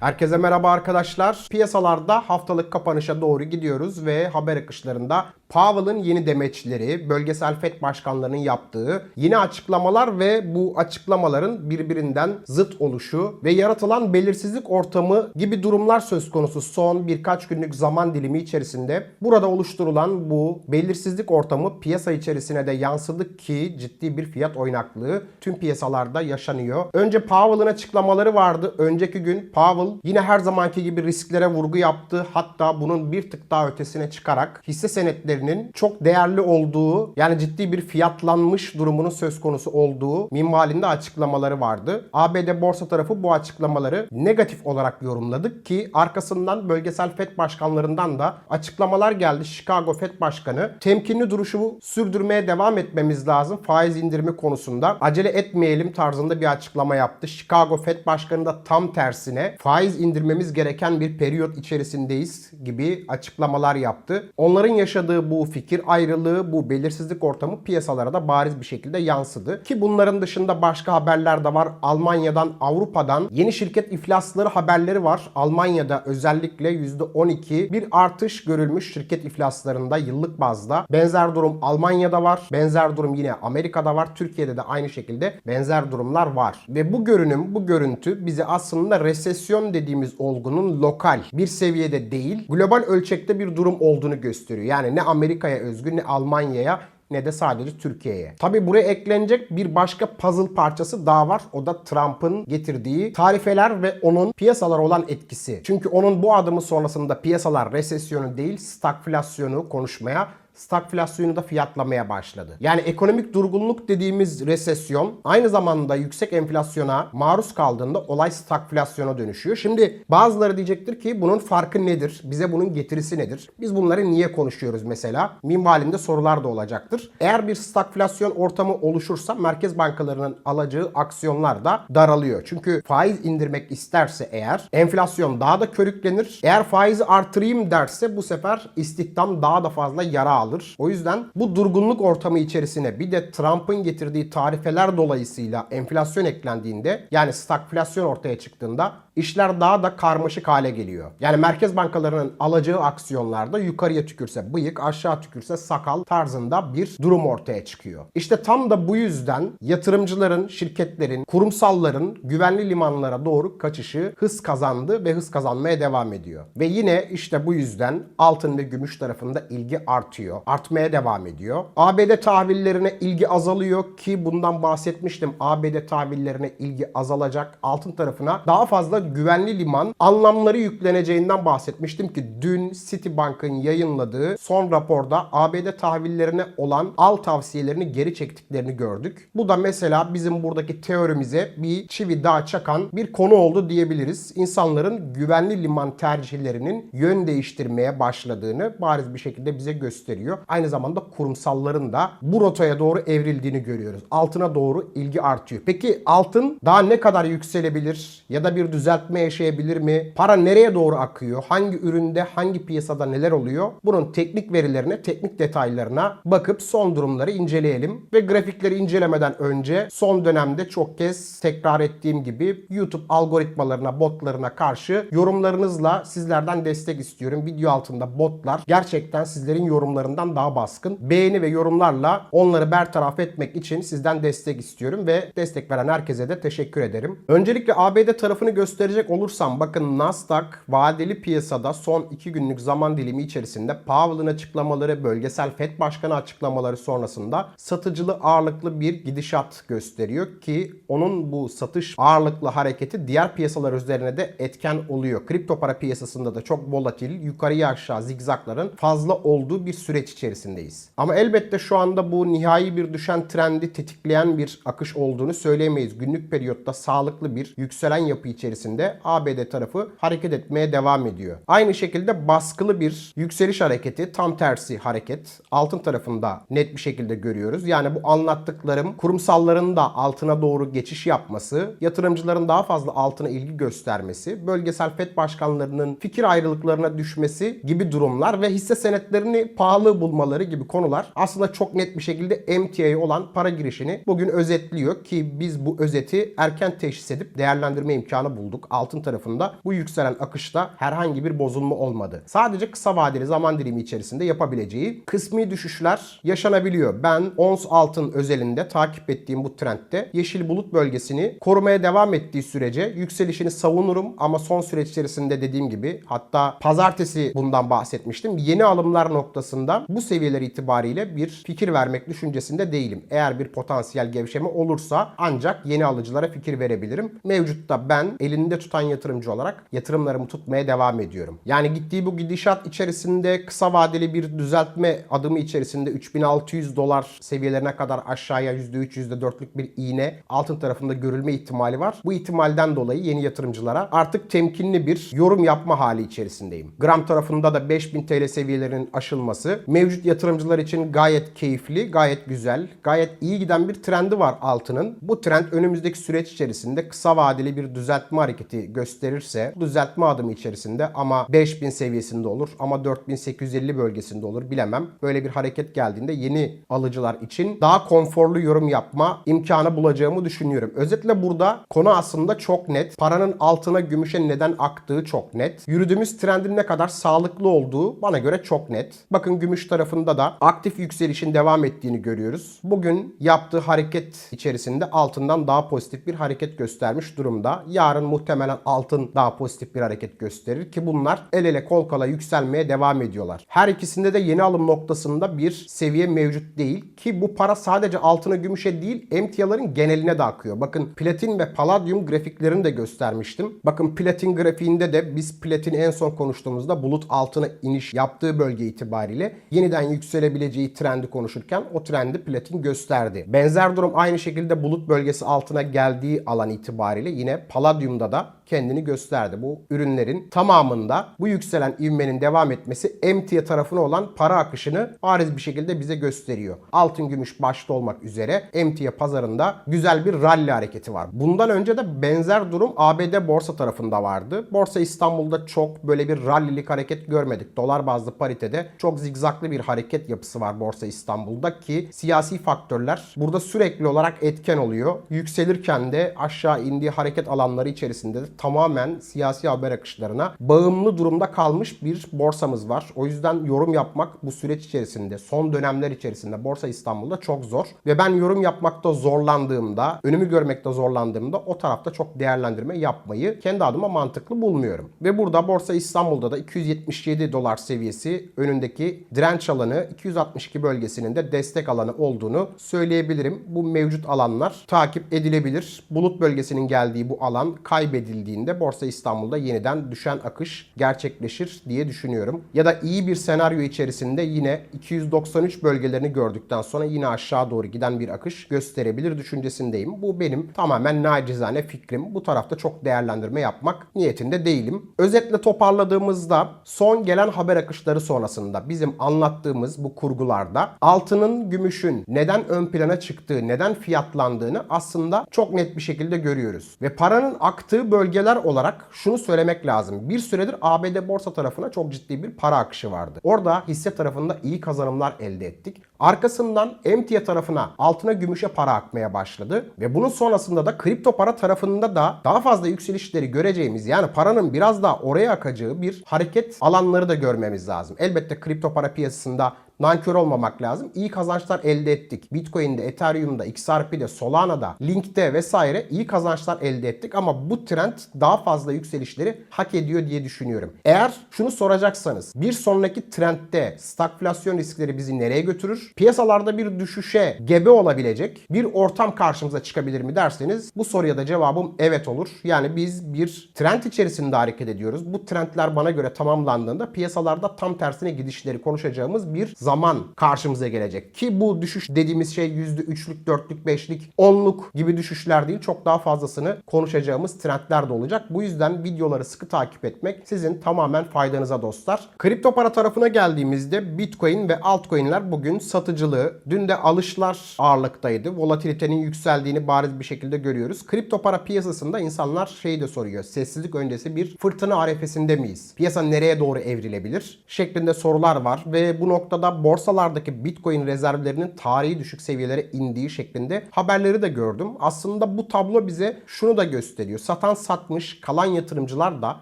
Herkese merhaba arkadaşlar. Piyasalarda haftalık kapanışa doğru gidiyoruz ve haber akışlarında Powell'ın yeni demeçleri, bölgesel FED başkanlarının yaptığı yeni açıklamalar ve bu açıklamaların birbirinden zıt oluşu ve yaratılan belirsizlik ortamı gibi durumlar söz konusu son birkaç günlük zaman dilimi içerisinde. Burada oluşturulan bu belirsizlik ortamı piyasa içerisine de yansıdı ki ciddi bir fiyat oynaklığı tüm piyasalarda yaşanıyor. Önce Powell'ın açıklamaları vardı. Önceki gün Powell yine her zamanki gibi risklere vurgu yaptı. Hatta bunun bir tık daha ötesine çıkarak hisse senetlerinin çok değerli olduğu yani ciddi bir fiyatlanmış durumunun söz konusu olduğu minvalinde açıklamaları vardı. ABD borsa tarafı bu açıklamaları negatif olarak yorumladık ki arkasından bölgesel FED başkanlarından da açıklamalar geldi. Chicago FED başkanı temkinli duruşu sürdürmeye devam etmemiz lazım faiz indirimi konusunda. Acele etmeyelim tarzında bir açıklama yaptı. Chicago FED başkanı da tam tersine faiz indirmemiz gereken bir periyot içerisindeyiz gibi açıklamalar yaptı. Onların yaşadığı bu fikir ayrılığı, bu belirsizlik ortamı piyasalara da bariz bir şekilde yansıdı. Ki bunların dışında başka haberler de var. Almanya'dan, Avrupa'dan yeni şirket iflasları haberleri var. Almanya'da özellikle %12 bir artış görülmüş şirket iflaslarında yıllık bazda. Benzer durum Almanya'da var. Benzer durum yine Amerika'da var. Türkiye'de de aynı şekilde benzer durumlar var. Ve bu görünüm, bu görüntü bize aslında resesyon dediğimiz olgunun lokal bir seviyede değil, global ölçekte bir durum olduğunu gösteriyor. Yani ne Amerika'ya özgü ne Almanya'ya ne de sadece Türkiye'ye. Tabi buraya eklenecek bir başka puzzle parçası daha var. O da Trump'ın getirdiği tarifeler ve onun piyasalara olan etkisi. Çünkü onun bu adımı sonrasında piyasalar resesyonu değil stagflasyonu konuşmaya stagflasyonu da fiyatlamaya başladı. Yani ekonomik durgunluk dediğimiz resesyon aynı zamanda yüksek enflasyona maruz kaldığında olay stagflasyona dönüşüyor. Şimdi bazıları diyecektir ki bunun farkı nedir? Bize bunun getirisi nedir? Biz bunları niye konuşuyoruz mesela? Minvalinde sorular da olacaktır. Eğer bir stagflasyon ortamı oluşursa merkez bankalarının alacağı aksiyonlar da daralıyor. Çünkü faiz indirmek isterse eğer enflasyon daha da körüklenir. Eğer faizi artırayım derse bu sefer istihdam daha da fazla yara alır. O yüzden bu durgunluk ortamı içerisine bir de Trump'ın getirdiği tarifeler dolayısıyla enflasyon eklendiğinde yani stagflasyon ortaya çıktığında işler daha da karmaşık hale geliyor. Yani merkez bankalarının alacağı aksiyonlarda yukarıya tükürse bıyık, aşağı tükürse sakal tarzında bir durum ortaya çıkıyor. İşte tam da bu yüzden yatırımcıların, şirketlerin, kurumsalların güvenli limanlara doğru kaçışı hız kazandı ve hız kazanmaya devam ediyor. Ve yine işte bu yüzden altın ve gümüş tarafında ilgi artıyor. Artmaya devam ediyor. ABD tahvillerine ilgi azalıyor ki bundan bahsetmiştim. ABD tahvillerine ilgi azalacak. Altın tarafına daha fazla güvenli liman anlamları yükleneceğinden bahsetmiştim ki dün Citibank'ın yayınladığı son raporda ABD tahvillerine olan al tavsiyelerini geri çektiklerini gördük. Bu da mesela bizim buradaki teorimize bir çivi daha çakan bir konu oldu diyebiliriz. İnsanların güvenli liman tercihlerinin yön değiştirmeye başladığını bariz bir şekilde bize gösteriyor. Aynı zamanda kurumsalların da bu rotaya doğru evrildiğini görüyoruz. Altına doğru ilgi artıyor. Peki altın daha ne kadar yükselebilir ya da bir düzeltme yaşayabilir mi? Para nereye doğru akıyor? Hangi üründe, hangi piyasada neler oluyor? Bunun teknik verilerine, teknik detaylarına bakıp son durumları inceleyelim. Ve grafikleri incelemeden önce son dönemde çok kez tekrar ettiğim gibi YouTube algoritmalarına, botlarına karşı yorumlarınızla sizlerden destek istiyorum. Video altında botlar gerçekten sizlerin yorumlarından daha baskın. Beğeni ve yorumlarla onları bertaraf etmek için sizden destek istiyorum ve destek veren herkese de teşekkür ederim. Öncelikle ABD tarafını gösterecek olursam bakın Nasdaq vadeli piyasada son 2 günlük zaman dilimi içerisinde Powell'ın açıklamaları, bölgesel FED başkanı açıklamaları sonrasında satıcılı ağırlıklı bir gidişat gösteriyor ki onun bu satış ağırlıklı hareketi diğer piyasalar üzerine de etken oluyor. Kripto para piyasasında da çok volatil, yukarıya aşağı zigzakların fazla olduğu bir süreç içerisindeyiz. Ama elbette şu anda bu nihai bir düşen trendi tetikleyen bir akış olduğunu söyleyemeyiz. Günlük periyotta sağlıklı bir yükselen yapı içerisinde ABD tarafı hareket etmeye devam ediyor. Aynı şekilde baskılı bir yükseliş hareketi, tam tersi hareket altın tarafında net bir şekilde görüyoruz. Yani bu anlattıklarım kurumsalların da altına doğru geçiş yapması, yatırımcıların daha fazla altına ilgi göstermesi, bölgesel FED başkanlarının fikir ayrılıklarına düşmesi gibi durumlar ve hisse senetlerini pahalı bulmaları gibi konular aslında çok net bir şekilde MTA olan para girişini bugün özetliyor ki biz bu özeti erken teşhis edip değerlendirme imkanı bulduk. Okuduk. Altın tarafında bu yükselen akışta herhangi bir bozulma olmadı. Sadece kısa vadeli zaman dilimi içerisinde yapabileceği kısmi düşüşler yaşanabiliyor. Ben ons altın özelinde takip ettiğim bu trendde yeşil bulut bölgesini korumaya devam ettiği sürece yükselişini savunurum ama son süreç içerisinde dediğim gibi hatta pazartesi bundan bahsetmiştim. Yeni alımlar noktasında bu seviyeler itibariyle bir fikir vermek düşüncesinde değilim. Eğer bir potansiyel gevşeme olursa ancak yeni alıcılara fikir verebilirim. Mevcutta ben elinde tutan yatırımcı olarak yatırımlarımı tutmaya devam ediyorum. Yani gittiği bu gidişat içerisinde kısa vadeli bir düzeltme adımı içerisinde 3600 dolar seviyelerine kadar aşağıya %3 %4'lük bir iğne altın tarafında görülme ihtimali var. Bu ihtimalden dolayı yeni yatırımcılara artık temkinli bir yorum yapma hali içerisindeyim. Gram tarafında da 5000 TL seviyelerinin aşılması mevcut yatırımcılar için gayet keyifli, gayet güzel, gayet iyi giden bir trendi var altının. Bu trend önümüzdeki süreç içerisinde kısa vadeli bir düzeltme hareketi gösterirse düzeltme adımı içerisinde ama 5000 seviyesinde olur ama 4850 bölgesinde olur bilemem. Böyle bir hareket geldiğinde yeni alıcılar için daha konforlu yorum yapma imkanı bulacağımı düşünüyorum. Özetle burada konu aslında çok net. Paranın altına gümüşe neden aktığı çok net. Yürüdüğümüz trendin ne kadar sağlıklı olduğu bana göre çok net. Bakın gümüş tarafında da aktif yükselişin devam ettiğini görüyoruz. Bugün yaptığı hareket içerisinde altından daha pozitif bir hareket göstermiş durumda. Yarın muhtemelen altın daha pozitif bir hareket gösterir ki bunlar el ele kol kola yükselmeye devam ediyorlar. Her ikisinde de yeni alım noktasında bir seviye mevcut değil ki bu para sadece altına gümüşe değil emtiaların geneline de akıyor. Bakın platin ve palladium grafiklerini de göstermiştim. Bakın platin grafiğinde de biz platin en son konuştuğumuzda bulut altına iniş yaptığı bölge itibariyle yeniden yükselebileceği trendi konuşurken o trendi platin gösterdi. Benzer durum aynı şekilde bulut bölgesi altına geldiği alan itibariyle yine palladiumda da kendini gösterdi. Bu ürünlerin tamamında bu yükselen ivmenin devam etmesi emtia tarafına olan para akışını bariz bir şekilde bize gösteriyor. Altın gümüş başta olmak üzere emtia pazarında güzel bir rally hareketi var. Bundan önce de benzer durum ABD borsa tarafında vardı. Borsa İstanbul'da çok böyle bir rallilik hareket görmedik. Dolar bazlı paritede çok zigzaklı bir hareket yapısı var Borsa İstanbul'da ki siyasi faktörler burada sürekli olarak etken oluyor. Yükselirken de aşağı indiği hareket alanları içerisinde de tamamen siyasi haber akışlarına bağımlı durumda kalmış bir borsamız var. O yüzden yorum yapmak bu süreç içerisinde, son dönemler içerisinde Borsa İstanbul'da çok zor. Ve ben yorum yapmakta zorlandığımda, önümü görmekte zorlandığımda o tarafta çok değerlendirme yapmayı kendi adıma mantıklı bulmuyorum. Ve burada Borsa İstanbul'da da 277 dolar seviyesi önündeki direnç alanı 262 bölgesinin de destek alanı olduğunu söyleyebilirim. Bu mevcut alanlar takip edilebilir. Bulut bölgesinin geldiği bu alan kaybedildiğinde Borsa İstanbul'da yeniden düşen akış gerçekleşir diye düşünüyorum. Ya da iyi bir senaryo içerisinde yine 293 bölgelerini gördükten sonra yine aşağı doğru giden bir akış gösterebilir düşüncesindeyim. Bu benim tamamen nacizane fikrim. Bu tarafta çok değerlendirme yapmak niyetinde değilim. Özetle toparladığımızda son gelen haber akışları sonrasında bizim anlattığımız bu kurgularda altının, gümüşün neden ön plana çıktığı, neden fiyatlandığını aslında çok net bir şekilde görüyoruz. Ve paranın aktığı bölgeler olarak şunu söylemek lazım. Bir süredir ABD borsa tarafına çok ciddi bir para akışı vardı. Orada hisse tarafında iyi kazanımlar elde ettik. Arkasından emtia tarafına altına gümüşe para akmaya başladı ve bunun sonrasında da kripto para tarafında da daha fazla yükselişleri göreceğimiz yani paranın biraz daha oraya akacağı bir hareket alanları da görmemiz lazım. Elbette kripto para piyasasında nankör olmamak lazım. İyi kazançlar elde ettik. Bitcoin'de, Ethereum'da, XRP'de, Solana'da, Link'te vesaire iyi kazançlar elde ettik ama bu trend daha fazla yükselişleri hak ediyor diye düşünüyorum. Eğer şunu soracaksanız bir sonraki trendde stagflasyon riskleri bizi nereye götürür? Piyasalarda bir düşüşe gebe olabilecek bir ortam karşımıza çıkabilir mi derseniz bu soruya da cevabım evet olur. Yani biz bir trend içerisinde hareket ediyoruz. Bu trendler bana göre tamamlandığında piyasalarda tam tersine gidişleri konuşacağımız bir zaman karşımıza gelecek. Ki bu düşüş dediğimiz şey %3'lük, 4'lük, 5'lik, 10'luk gibi düşüşler değil. Çok daha fazlasını konuşacağımız trendler de olacak. Bu yüzden videoları sıkı takip etmek sizin tamamen faydanıza dostlar. Kripto para tarafına geldiğimizde Bitcoin ve altcoin'ler bugün satıcılığı, dün de alışlar ağırlıktaydı. Volatilitenin yükseldiğini bariz bir şekilde görüyoruz. Kripto para piyasasında insanlar şeyi de soruyor. Sessizlik öncesi bir fırtına arefesinde miyiz? Piyasa nereye doğru evrilebilir? Şeklinde sorular var ve bu noktada Borsalardaki Bitcoin rezervlerinin tarihi düşük seviyelere indiği şeklinde haberleri de gördüm. Aslında bu tablo bize şunu da gösteriyor. Satan satmış, kalan yatırımcılar da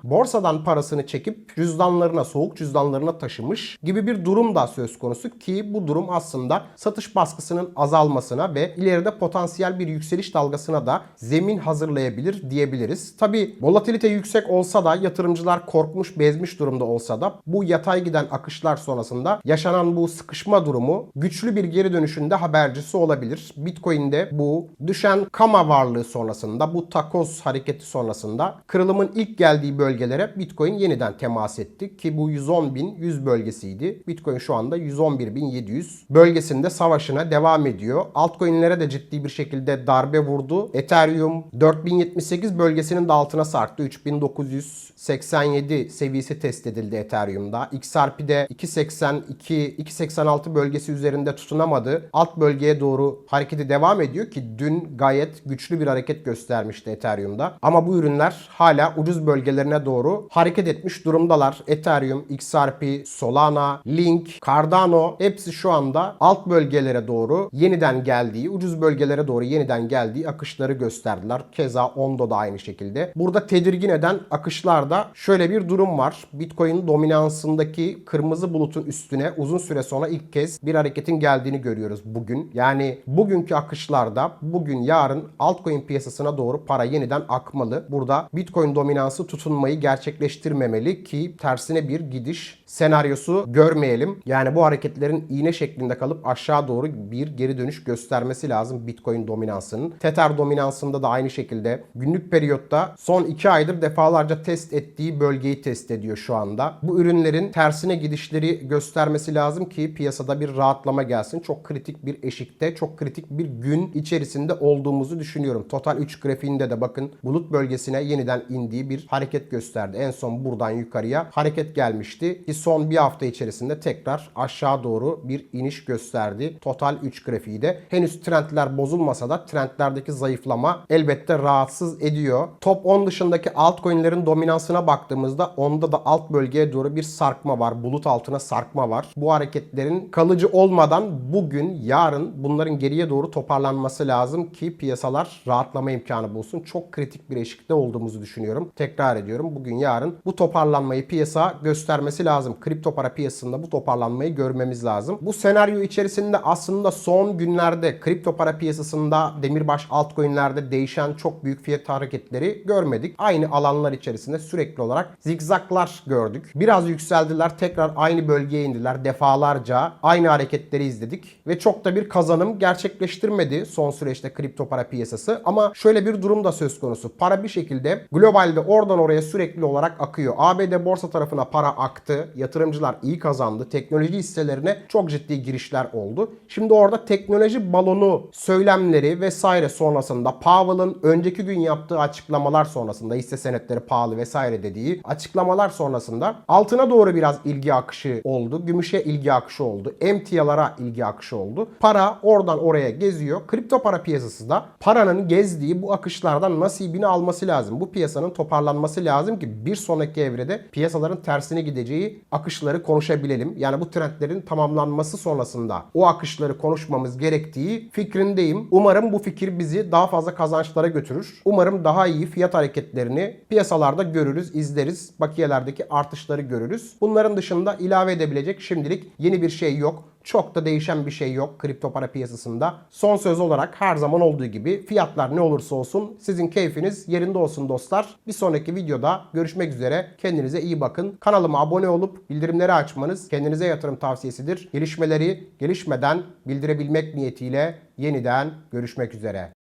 borsadan parasını çekip cüzdanlarına, soğuk cüzdanlarına taşımış gibi bir durum da söz konusu ki bu durum aslında satış baskısının azalmasına ve ileride potansiyel bir yükseliş dalgasına da zemin hazırlayabilir diyebiliriz. Tabi volatilite yüksek olsa da yatırımcılar korkmuş, bezmiş durumda olsa da bu yatay giden akışlar sonrasında yaşanan bu sıkışma durumu güçlü bir geri dönüşünde habercisi olabilir. Bitcoin'de bu düşen kama varlığı sonrasında bu takoz hareketi sonrasında kırılımın ilk geldiği bölgelere Bitcoin yeniden temas etti ki bu 110.100 bölgesiydi. Bitcoin şu anda 111.700 bölgesinde savaşına devam ediyor. Altcoin'lere de ciddi bir şekilde darbe vurdu. Ethereum 4078 bölgesinin de altına sarktı. 3987 seviyesi test edildi Ethereum'da. XRP'de 282 286 bölgesi üzerinde tutunamadı. Alt bölgeye doğru hareketi devam ediyor ki dün gayet güçlü bir hareket göstermişti Ethereum'da. Ama bu ürünler hala ucuz bölgelerine doğru hareket etmiş durumdalar. Ethereum, XRP, Solana, Link, Cardano hepsi şu anda alt bölgelere doğru yeniden geldiği, ucuz bölgelere doğru yeniden geldiği akışları gösterdiler. Keza Ondo da aynı şekilde. Burada tedirgin eden akışlarda şöyle bir durum var. Bitcoin dominansındaki kırmızı bulutun üstüne uzun süre sonra ilk kez bir hareketin geldiğini görüyoruz bugün. Yani bugünkü akışlarda bugün yarın altcoin piyasasına doğru para yeniden akmalı. Burada Bitcoin dominansı tutunmayı gerçekleştirmemeli ki tersine bir gidiş senaryosu görmeyelim. Yani bu hareketlerin iğne şeklinde kalıp aşağı doğru bir geri dönüş göstermesi lazım Bitcoin dominansının. Tether dominansında da aynı şekilde günlük periyotta son 2 aydır defalarca test ettiği bölgeyi test ediyor şu anda. Bu ürünlerin tersine gidişleri göstermesi lazım ki piyasada bir rahatlama gelsin. Çok kritik bir eşikte, çok kritik bir gün içerisinde olduğumuzu düşünüyorum. Total 3 grafiğinde de bakın bulut bölgesine yeniden indiği bir hareket gösterdi. En son buradan yukarıya hareket gelmişti ki son bir hafta içerisinde tekrar aşağı doğru bir iniş gösterdi. Total 3 grafiği de. Henüz trendler bozulmasa da trendlerdeki zayıflama elbette rahatsız ediyor. Top 10 dışındaki altcoin'lerin dominansına baktığımızda onda da alt bölgeye doğru bir sarkma var. Bulut altına sarkma var. Bu hareketlerin kalıcı olmadan bugün, yarın bunların geriye doğru toparlanması lazım ki piyasalar rahatlama imkanı bulsun. Çok kritik bir eşikte olduğumuzu düşünüyorum. Tekrar ediyorum. Bugün, yarın bu toparlanmayı piyasa göstermesi lazım. Kripto para piyasasında bu toparlanmayı görmemiz lazım. Bu senaryo içerisinde aslında son günlerde kripto para piyasasında demirbaş altcoin'lerde değişen çok büyük fiyat hareketleri görmedik. Aynı alanlar içerisinde sürekli olarak zigzaklar gördük. Biraz yükseldiler, tekrar aynı bölgeye indiler. Defalarca aynı hareketleri izledik ve çok da bir kazanım gerçekleştirmedi son süreçte kripto para piyasası. Ama şöyle bir durum da söz konusu. Para bir şekilde globalde oradan oraya sürekli olarak akıyor. ABD borsa tarafına para aktı. Yatırımcılar iyi kazandı. Teknoloji hisselerine çok ciddi girişler oldu. Şimdi orada teknoloji balonu söylemleri vesaire sonrasında Powell'ın önceki gün yaptığı açıklamalar sonrasında hisse senetleri pahalı vesaire dediği açıklamalar sonrasında altına doğru biraz ilgi akışı oldu. Gümüşe ilgi akışı oldu. Emtialara ilgi akışı oldu. Para oradan oraya geziyor. Kripto para piyasası da paranın gezdiği bu akışlardan nasibini alması lazım. Bu piyasanın toparlanması lazım ki bir sonraki evrede piyasaların tersine gideceği akışları konuşabilelim. Yani bu trendlerin tamamlanması sonrasında o akışları konuşmamız gerektiği fikrindeyim. Umarım bu fikir bizi daha fazla kazançlara götürür. Umarım daha iyi fiyat hareketlerini piyasalarda görürüz, izleriz. Bakiyelerdeki artışları görürüz. Bunların dışında ilave edebilecek şimdilik yeni bir şey yok. Çok da değişen bir şey yok kripto para piyasasında. Son söz olarak her zaman olduğu gibi fiyatlar ne olursa olsun sizin keyfiniz yerinde olsun dostlar. Bir sonraki videoda görüşmek üzere. Kendinize iyi bakın. Kanalıma abone olup bildirimleri açmanız kendinize yatırım tavsiyesidir. Gelişmeleri gelişmeden bildirebilmek niyetiyle yeniden görüşmek üzere.